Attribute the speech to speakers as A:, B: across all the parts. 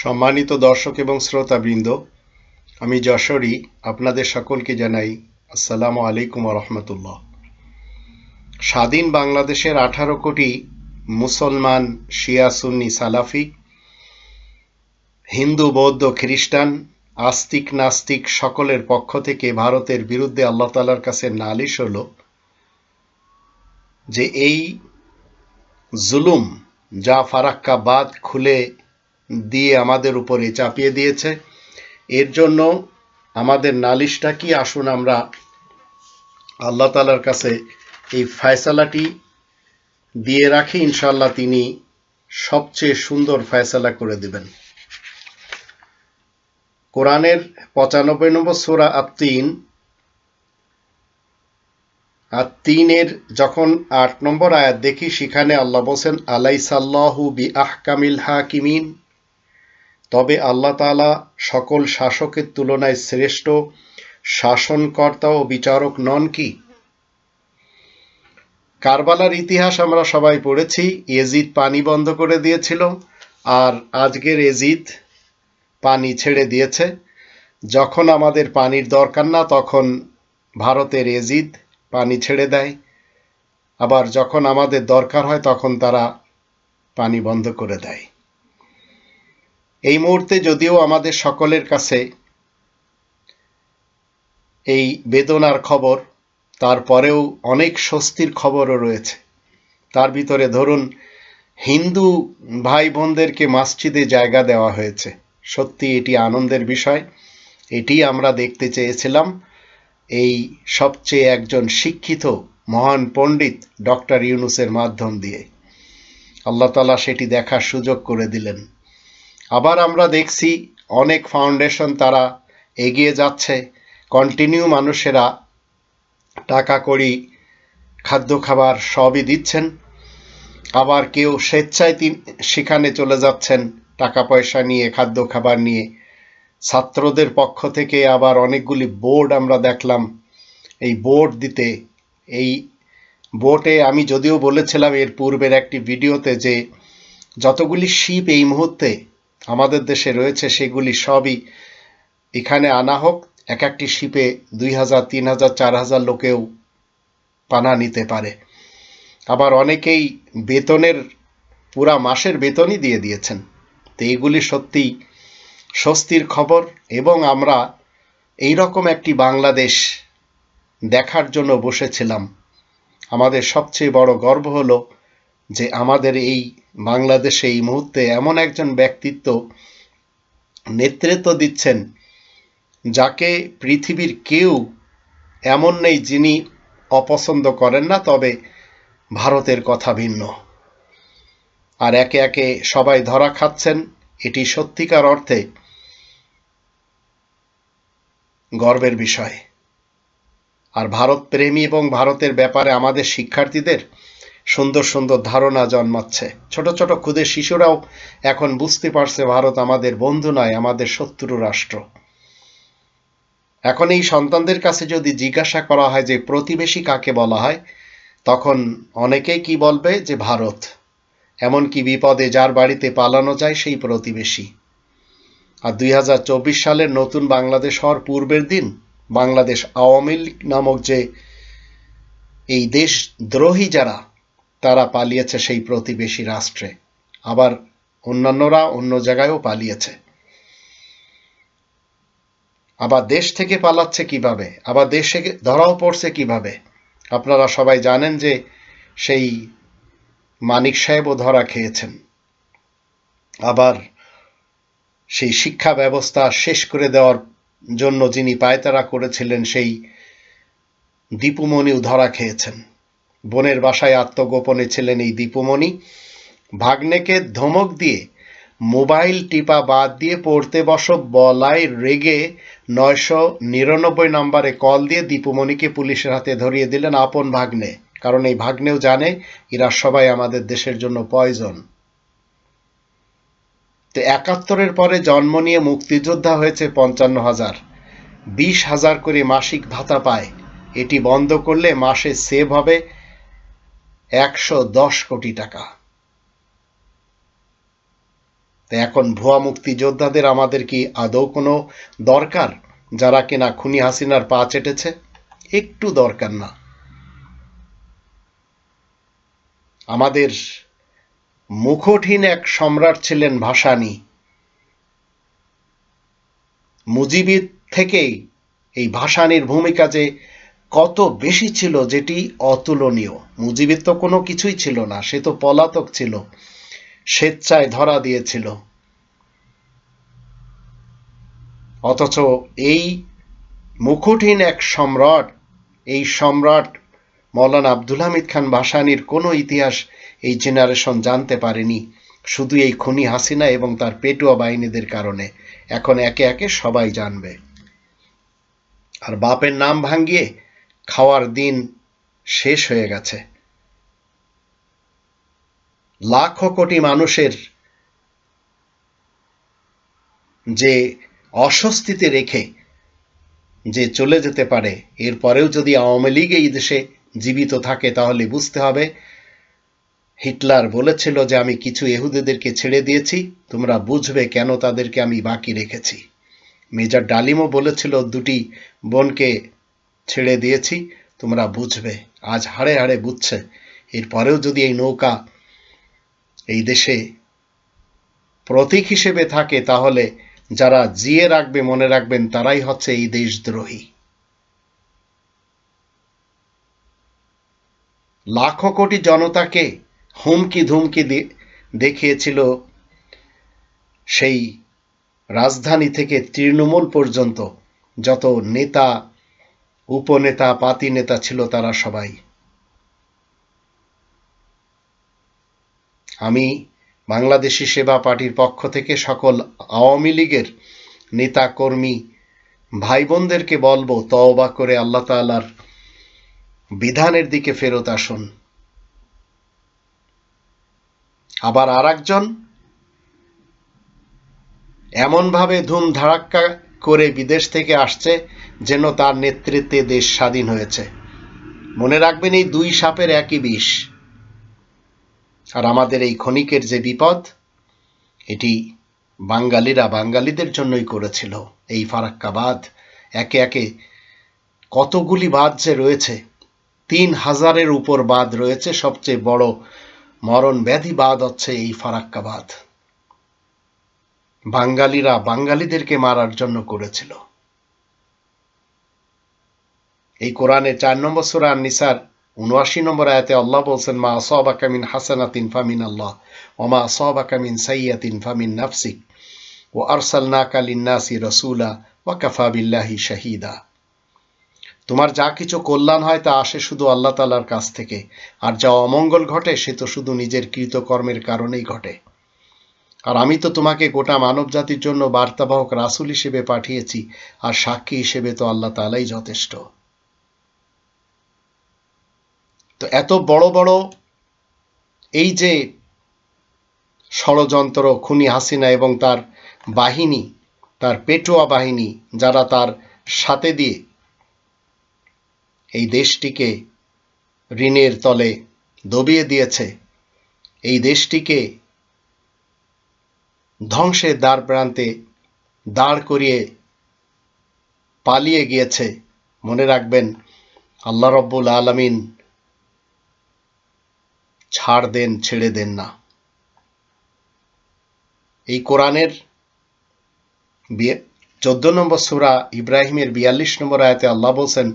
A: সম্মানিত দর্শক এবং শ্রোতাবৃন্দ, আমি যশোরী, আপনাদের সকলকে জানাই আসসালামু আলাইকুম রহমতুল্লাহ। স্বাধীন বাংলাদেশের আঠারো কোটি মুসলমান, শিয়া, সুন্নি, সালাফি, হিন্দু, বৌদ্ধ, খ্রিস্টান, আস্তিক, নাস্তিক সকলের পক্ষ থেকে ভারতের বিরুদ্ধে আল্লাহ তালার কাছে নালিশ হল যে এই জুলুম যা ফারাক্কা বাদ খুলে দিয়ে আমাদের উপরে চাপিয়ে দিয়েছে। এর জন্য আমাদের নালিশটা কি? আসুন আমরা আল্লাহ তালার কাছে এই ফয়সালাটি দিয়ে রাখি। ইনশাল্লাহ তিনি সবচেয়ে সুন্দর ফয়সালা করে দিবেন। কোরআনের পঁচানব্বই নম্বর সুরা আত্মিন আর তিনের যখন আট নম্বর আয়াত দেখি, সেখানে আল্লাহ বলছেন আলাই সাল্লাহু বি আহকামিল হাকিমিন। তবে আল্লাহ তালা সকল শাসকের তুলনায় শ্রেষ্ঠ শাসনকর্তা ও বিচারক নন কি? কারবালার ইতিহাস আমরা সবাই পড়েছি, এজিদ পানি বন্ধ করে দিয়েছিল, আর আজকের এজিদ পানি ছেড়ে দিয়েছে। যখন আমাদের পানির দরকার না, তখন ভারতের এজিদ পানি ছেড়ে দেয়। আবার যখন আমাদের দরকার হয়, তখন তারা পানি বন্ধ করে দেয়। এই মুহূর্তে যদিও আমাদের সকলের কাছে এই বেদনার খবর, তারপরেও অনেক স্বস্তির খবরও রয়েছে। তার ভিতরে ধরুন, হিন্দু ভাই বোনদেরকে মাসজিদে জায়গা দেওয়া হয়েছে। সত্যি এটি আনন্দের বিষয়। এটি আমরা দেখতে চেয়েছিলাম। এই সবচেয়ে একজন শিক্ষিত মহান পণ্ডিত ডক্টর ইউনুসের মাধ্যম দিয়ে। আল্লাহ তালা সেটি দেখার সুযোগ করে দিলেন। আবার আমরা দেখছি অনেক ফাউন্ডেশন তারা এগিয়ে যাচ্ছে। কন্টিনিউ মানুষেরা টাকা করি খাদ্য খাবার সবই দিচ্ছেন। আবার কেউ স্বেচ্ছায় সেখানে চলে যাচ্ছেন টাকা পয়সা নিয়ে খাদ্য খাবার নিয়ে। ছাত্রদের পক্ষ থেকে আবার অনেকগুলি বোর্ড আমরা দেখলাম। এই বোর্ড দিতে, এই বোটে আমি যদিও বলেছিলাম এর পূর্বের একটি ভিডিওতে যে যতগুলি শিপ এই মুহূর্তে আমাদের দেশে রয়েছে সেগুলি সবই এখানে আনা হোক, এক একটি শিপে দুই হাজার, তিন হাজার, চার হাজার লোকেও পানা নিতে পারে। আবার অনেকেই বেতনের, পুরা মাসের বেতনই দিয়ে দিয়েছেন। তো এইগুলি সত্যি স্বস্তির খবর এবং আমরা এই রকম একটি বাংলাদেশ দেখার জন্য বসেছিলাম। আমাদের সবচেয়ে বড় গর্ব হলো যে আমাদের এই বাংলাদেশে এই মুহূর্তে এমন একজন ব্যক্তিত্ব নেতৃত্ব দিচ্ছেন যাকে পৃথিবীর কেউ এমন নেই যিনি অপছন্দ করেন না, তবে ভারতের কথা ভিন্ন। আর একে একে সবাই ধরা খাচ্ছেন, এটি সত্যিকার অর্থে গর্বের বিষয়। আর ভারত প্রেমী এবং ভারতের ব্যাপারে আমাদের শিক্ষার্থীদের সুন্দর সুন্দর ধারণা জন্মাচ্ছে। ছোট ছোট ক্ষুদে শিশুরাও এখন বুঝতে পারছে ভারত আমাদের বন্ধু নয়, আমাদের শত্রু রাষ্ট্র। এখন এই সন্তানদের কাছে যদি জিজ্ঞাসা করা হয় যে প্রতিবেশী কাকে বলা হয়, তখন অনেকেই কি বলবে যে ভারত। এমনকি বিপদে যার বাড়িতে পালানো যায় সেই প্রতিবেশী। আর দুই হাজার চব্বিশ সালের নতুন বাংলাদেশ হওয়ার পূর্বের দিন বাংলাদেশ আওয়ামী লীগ নামক যে এই দেশ দ্রোহী যারা তারা পালিয়েছে সেই প্রতিবেশী রাষ্ট্রে। আবার অন্যান্যরা অন্য জায়গায়ও পালিয়েছে। আবার দেশ থেকে পালাচ্ছে কীভাবে? আবার দেশে ধরাও পড়ছে কীভাবে? আপনারা সবাই জানেন যে সেই মানিক সাহেবও ধরা খেয়েছেন। আবার সেই শিক্ষা ব্যবস্থা শেষ করে দেওয়ার জন্য যিনি পায়তারা করেছিলেন, সেই দীপুমণিও ধরা খেয়েছেন। বোনের বাসায় আত্মগোপনে ছিলেন এই দীপুমণি। ভাগ্নেকে ধমক দিয়ে মোবাইল টিপা বাদ দিয়ে পড়তে বস বলায় রেগে নয়শো নিরানব্বই নম্বরে কল দিয়ে দীপুমণিকে পুলিশের হাতে ধরিয়ে দিলেন আপন ভাগ্নে। কারণ এই ভাগ্নেও জানে এরা সবাই আমাদের দেশের জন্য পয়জন। তো একাত্তরের পরে জন্ম নিয়ে মুক্তিযোদ্ধা হয়েছে পঞ্চান্ন হাজার। বিশ হাজার করে মাসিক ভাতা পায়। এটি বন্ধ করলে মাসে সেভ হবে একশো দশ কোটি টাকা। এখন ভুয়া মুক্তিযোদ্ধাদের আমাদের কি আদৌ কোনো দরকার? যারা কিনা খুনি হাসিনার পা চেটেছে, একটু দরকার না। আমাদের মুখোঠীন এক সম্রাট ছিলেন ভাসানী। মুজিবের থেকেই এই ভাসানির ভূমিকা যে কত বেশি ছিল যেটি অতুলনীয়? মুজিবের তো কোনো কিছুই ছিল না, সে তো পলাতক ছিল, স্বেচ্ছায় ধরা দিয়েছিল। অথচ এই মুকুটহীন এক সম্রাট, এই সম্রাট মৌলানা আব্দুল হামিদ খান ভাসানির কোনো ইতিহাস এই জেনারেশন জানতে পারেনি, শুধু এই খুনি হাসিনা এবং তার পেটুয়া বাহিনীদের কারণে। এখন একে একে সবাই জানবে। আর বাপের নাম ভাঙ্গিয়ে খাওয়ার দিন শেষ হয়ে গেছে। লাখো কোটি মানুষের যে অস্বস্তিতে রেখে যে চলে যেতে পারে, এরপরেও যদি আওয়ামী লীগ এই দেশে জীবিত থাকে, তাহলে বুঝতে হবে হিটলার বলেছিল যে, আমি কিছু এহুদেদেরকে ছেড়ে দিয়েছি, তোমরা বুঝবে কেন তাদেরকে আমি বাকি রেখেছি। মেজর ডালিমও বলেছিল, দুটি বোনকে ছেড়ে দিয়েছি, তোমরা বুঝবে। আজ হাড়ে হাড়ে বুঝছে এরপরেও যদি এই নৌকা এই দেশে প্রতীক হিসেবে থাকে, তাহলে যারা জিয়ে রাখবে, মনে রাখবেন, তারাই হচ্ছে এই দেশদ্রোহী। লাখো কোটি জনতাকে হুমকি ধুমকি দেখিয়েছিল সেই রাজধানী থেকে তৃণমূল পর্যন্ত। যত নেতা উপনেতা পাতি নেতা ছিল তারা সবাই। আমি বাংলাদেশি সেবা পার্টির পক্ষ থেকে সকল আওয়ামী লীগের নেতা, কর্মী ভাই বোনদেরকে বলব, তওবা করে আল্লাহ তাআলার বিধানের দিকে ফেরত আসুন। আবার আর একজন এমনভাবে ধুম ধারাক্কা করে বিদেশ থেকে আসছে, যেন তার নেতৃত্বে দেশ স্বাধীন হয়েছে। মনে রাখবেন এই দুই সাপের একই বিষ। আর আমাদের এই ক্ষণিকের যে বিপদ, এটি বাঙালিরা বাঙালিদের জন্যই করেছিল। এই ফারাক্কা বাঁধ একে একে কতগুলি বাঁধ যে রয়েছে, তিন হাজারের উপর বাঁধ রয়েছে। সবচেয়ে বড় মরণ ব্যাধি বাঁধ হচ্ছে এই ফারাক্কা বাঁধ বাঙালিরা বাঙালিদেরকে মারার জন্য করেছিল। এই কোরআনে চার নম্বর সুরা নিসার উনআশি নম্বর আয়াতে আল্লাহ বলছেন, মা আসবাকা মিন হাসানাতিন ফামিন আল্লাহ ওমা আসবাকা মিন সাইয়াতিন ফামিন নাফসিক ও আরসালনাকা লিন্নাসি রসুলা, ওয়া কাফা বিল্লাহি শাহিদা। তোমার যা কিছু কল্যাণ হয় তা আসে শুধু আল্লাহ তালার কাছ থেকে, আর যা অমঙ্গল ঘটে সে তো শুধু নিজের কৃতকর্মের কারণেই ঘটে। আর আমি তো তোমাকে গোটা মানব জাতির জন্য বার্তাবাহক রাসুল হিসেবে পাঠিয়েছি, আর সাক্ষী হিসেবে তো আল্লাহ তালাই যথেষ্ট। তো এত বড় বড় এই যে ষড়যন্ত্র খুনি হাসিনা এবং তার বাহিনী, তার পেটোয়া বাহিনী, যারা তার সাথে দিয়ে এই দেশটিকে ঋণের তলে দবিয়ে দিয়েছে, এই দেশটিকে ধ্বংসের দ্বার প্রান্তে দাঁড় করিয়ে পালিয়ে গিয়েছে। মনে রাখবেন, আল্লাহ রব্বুল আলমিন ছাড় দেন, ছেড়ে দেন না। এই কোরআনের চোদ্দ নম্বর সুরা ইব্রাহিমের বিয়াল্লিশ নম্বর আয়াতে আল্লাহ বলছেন,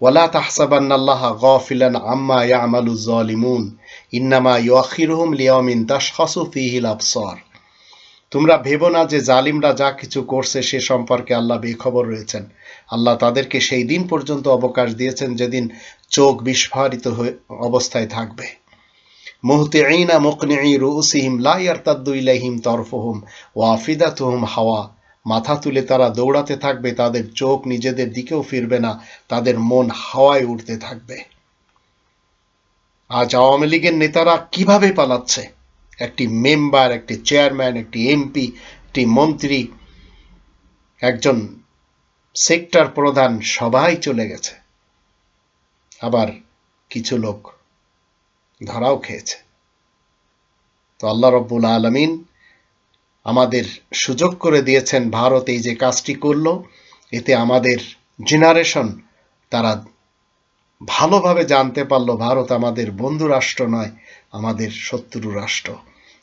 A: ওয়ালা তাহসাবান্নাল্লাহ গফিলান আম্মা ইয়ামালু জলিমুন, ইন্নামা ইউখিরুহুম লিয়ামিন তাশখাসু ফিহিল আবসার। তোমরা ভেবো না যে জালিমরা যা কিছু করছে সে সম্পর্কে আল্লাহ বেখবর রয়েছেন। আল্লাহ তাদেরকে সেই দিন পর্যন্ত অবকাশ দিয়েছেন যেদিন চোখ বিস্ফারিত হয়ে অবস্থায় থাকবে। মুহতিঈনা মুকনিঈ রুউসিহিম লা ইয়ারতাদ্দু ইলাইহিম তরফুহুম ওয়া আফিদাতুহুম হাওয়া। মাথা তুলে তারা দৌড়াতে থাকবে, তাদের চোখ নিজেদের দিকেও ফিরবে না, তাদের মন হাওয়ায় উঠতে থাকবে। আজ আওয়ামী লীগের নেতারা কীভাবে পালাচ্ছে? একটি মেম্বার, একটি চেয়ারম্যান, একটি এমপি, একটি মন্ত্রী, একজন সেক্টর প্রধান, সবাই চলে গেছে। আবার কিছু লোক ধরাও খেয়েছে। তো আল্লাহ রব্বুল আলমিন আমাদের সুযোগ করে দিয়েছেন, ভারত এই যে কাজটি করল, এতে আমাদের জেনারেশন তারা ভালোভাবে জানতে পারল, ভারত আমাদের বন্ধু রাষ্ট্র নয়, আমাদের শত্রু রাষ্ট্র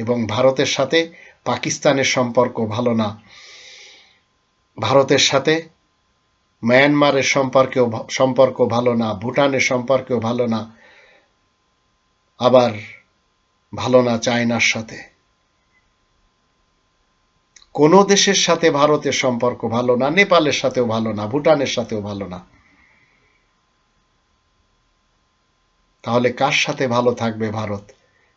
A: এবং ভারতের সাথে পাকিস্তানের সম্পর্ক ভালো না। ভারতের সাথে মায়ানমারের সম্পর্কেও সম্পর্ক ভালো না, ভুটানের সম্পর্কেও ভালো না, আবার ভালো না চায়নার সাথে। কোনো দেশের সাথে ভারতের সম্পর্ক ভালো না, নেপালের সাথেও ভালো না, ভুটানের সাথেও ভালো না। তাহলে কার সাথে ভালো থাকবে ভারত?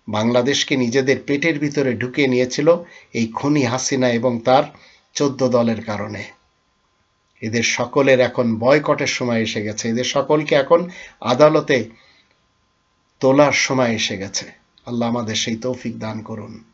A: বাংলাদেশকে নিজেদের পেটের ভিতরে ঢুকিয়ে নিয়েছিল এই খনি হাসিনা এবং তার চোদ্দ দলের কারণে। এদের সকলের এখন বয়কটের সময় এসে গেছে। এদের সকলকে এখন আদালতে তোলার সময় এসে গেছে। আল্লাহ আমাদের সেই তৌফিক দান করুন।